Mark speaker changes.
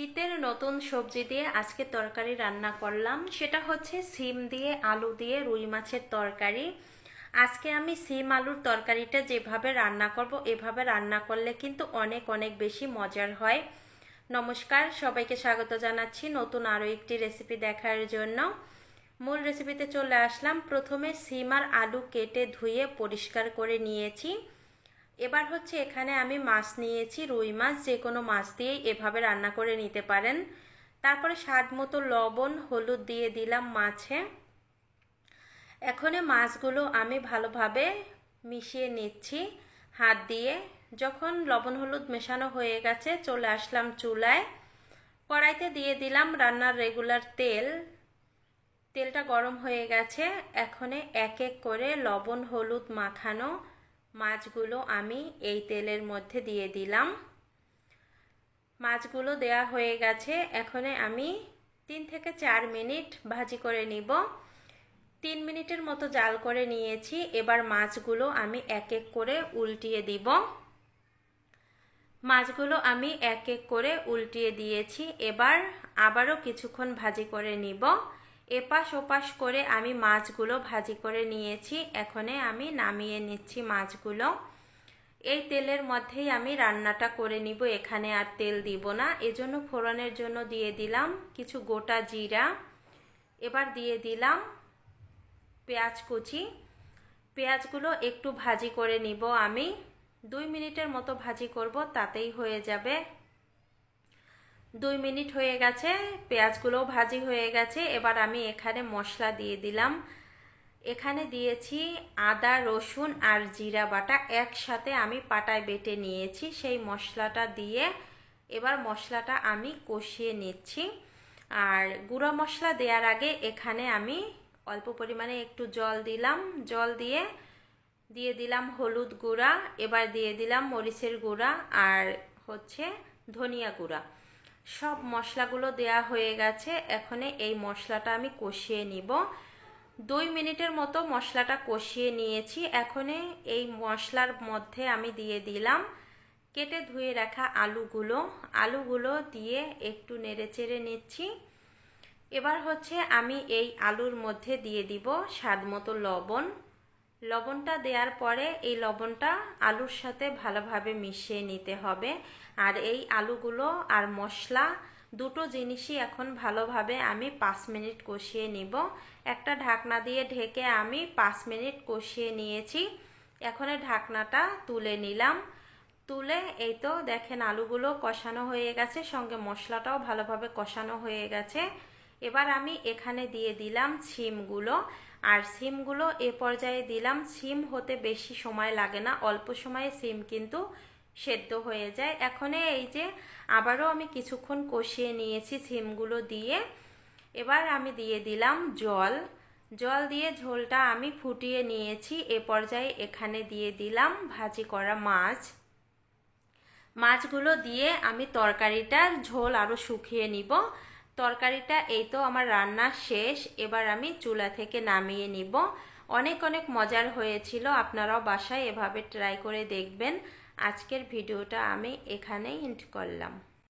Speaker 1: শীতের নতুন সবজি দিয়ে আজকে তরকারি রান্না করলাম। সেটা হচ্ছে সিম দিয়ে আলু দিয়ে রুই মাছের তরকারি। আজকে আমি সিম আলুর তরকারিটা যেভাবে রান্না করব, এভাবে রান্না করলে কিন্তু অনেক অনেক বেশি মজার হয়। নমস্কার, সবাইকে স্বাগত জানাচ্ছি নতুন আরও একটি রেসিপি দেখার জন্য। মূল রেসিপিতে চলে আসলাম। প্রথমে সিম আর আলু কেটে ধুয়ে পরিষ্কার করে নিয়েছি। এবার হচ্ছে এখানে আমি মাছ নিয়েছি, রুই মাছ, যে কোনো মাছ দিয়েই এভাবে রান্না করে নিতে পারেন। তারপরে স্বাদ মতো লবণ, হলুদ দিয়ে দিলাম মাছে। এখন মাছগুলো আমি ভালোভাবে মিশিয়ে নিচ্ছি হাত দিয়ে। যখন লবণ হলুদ মেশানো হয়ে গেছে, চলে আসলাম চুলায়। কড়াইতে দিয়ে দিলাম রান্নার রেগুলার তেল। তেলটা গরম হয়ে গেছে, এখনে এক এক করে লবণ, হলুদ মাখানো। মাছগুলো আমি এই তেলের মধ্যে দিয়ে দিলাম। মাছগুলো দেয়া হয়ে গেছে। এখানে আমি তিন থেকে চার মিনিট ভাজি করে নিব। তিন মিনিটের মতো জাল করে নিয়েছি। এবার মাছগুলো আমি এক এক করে উল্টিয়ে দিব। মাছগুলো আমি এক এক করে উল্টিয়ে দিয়েছি। এবার আবারও কিছুক্ষণ ভাজি করে নিব। এপাশ ওপাশ করে আমি মাছগুলো ভাজি করে নিয়েছি। এখনে আমি নামিয়ে নিচ্ছি মাছগুলো। এই তেলের মধ্যেই আমি রান্নাটা করে নিব। এখানে আর তেল দিব না। এজন্য ফোড়নের জন্য দিয়ে দিলাম কিছু গোটা জিরা। এবার দিয়ে দিলাম পেঁয়াজ কুচি। পেঁয়াজগুলো একটু ভাজি করে নিব আমি। দুই মিনিটের মতো ভাজি করব, তাতেই হয়ে যাবে। দুই মিনিট হয়ে গেছে, পেঁয়াজগুলোও ভাজি হয়ে গেছে। এবার আমি এখানে মশলা দিয়ে দিলাম। এখানে দিয়েছি আদা, রসুন আর জিরা বাটা একসাথে আমি পাটায় বেটে নিয়েছি। সেই মশলাটা দিয়ে এবার মশলাটা আমি কষিয়ে নিচ্ছি। আর গুঁড়ো মশলা দেওয়ার আগে এখানে আমি অল্প পরিমাণে একটু জল দিলাম। জল দিয়ে দিয়ে দিলাম হলুদ গুঁড়া, এবার দিয়ে দিলাম মরিচের গুঁড়া আর হচ্ছে ধনিয়া গুঁড়া। সব মশলাগুলো দেয়া হয়ে গেছে। এখানে এই মশলাটা আমি কষিয়ে নিব। দুই মিনিটের মতো মশলাটা কষিয়ে নিয়েছি। এখানে এই মশলার মধ্যে আমি দিয়ে দিলাম কেটে ধুয়ে রাখা আলুগুলো। আলুগুলো দিয়ে একটু নেড়ে চেড়ে নিচ্ছি। এবার হচ্ছে আমি এই আলুর মধ্যে দিয়ে দিব স্বাদ মতো লবণ। লবণটা দেওয়ার পরে এই লবণটা আলুর সাথে ভালোভাবে মিশিয়ে নিতে হবে। আর এই আলুগুলো আর মশলা দুটো জিনিসই এখন ভালোভাবে আমি পাঁচ মিনিট কষিয়ে নিব। একটা ঢাকনা দিয়ে ঢেকে আমি পাঁচ মিনিট কষিয়ে নিয়েছি। এখন ঢাকনাটা তুলে নিলাম। তুলে এই তো দেখেন আলুগুলো কষানো হয়ে গেছে, সঙ্গে মশলাটাও ভালোভাবে কষানো হয়ে গেছে। এবার আমি এখানে দিয়ে দিলাম সিমগুলো আর সিমগুলো এ পর্যায়ে দিলাম। সিম হতে বেশি সময় লাগে না, অল্প সময়ে সিম কিন্তু সেদ্ধ হয়ে যায়। এখন এই যে আবারও আমি কিছুক্ষণ কষিয়ে নিয়েছি সিমগুলো দিয়ে। এবার আমি দিয়ে দিলাম জল। জল দিয়ে ঝোলটা আমি ফুটিয়ে নিয়েছি। এ পর্যায়ে এখানে দিয়ে দিলাম ভাজি করা মাছ। মাছগুলো দিয়ে আমি তরকারিটার ঝোল আরও শুকিয়ে নিব। তরকারিটা এই তো আমার রান্না শেষ। এবার আমি চুলা থেকে নামিয়ে নিব। অনেক অনেক মজার হয়েছিল। আপনারাও বাসায় এভাবে ট্রাই করে দেখবেন। আজকের ভিডিওটা আমি এখানেই ইন্ট করলাম।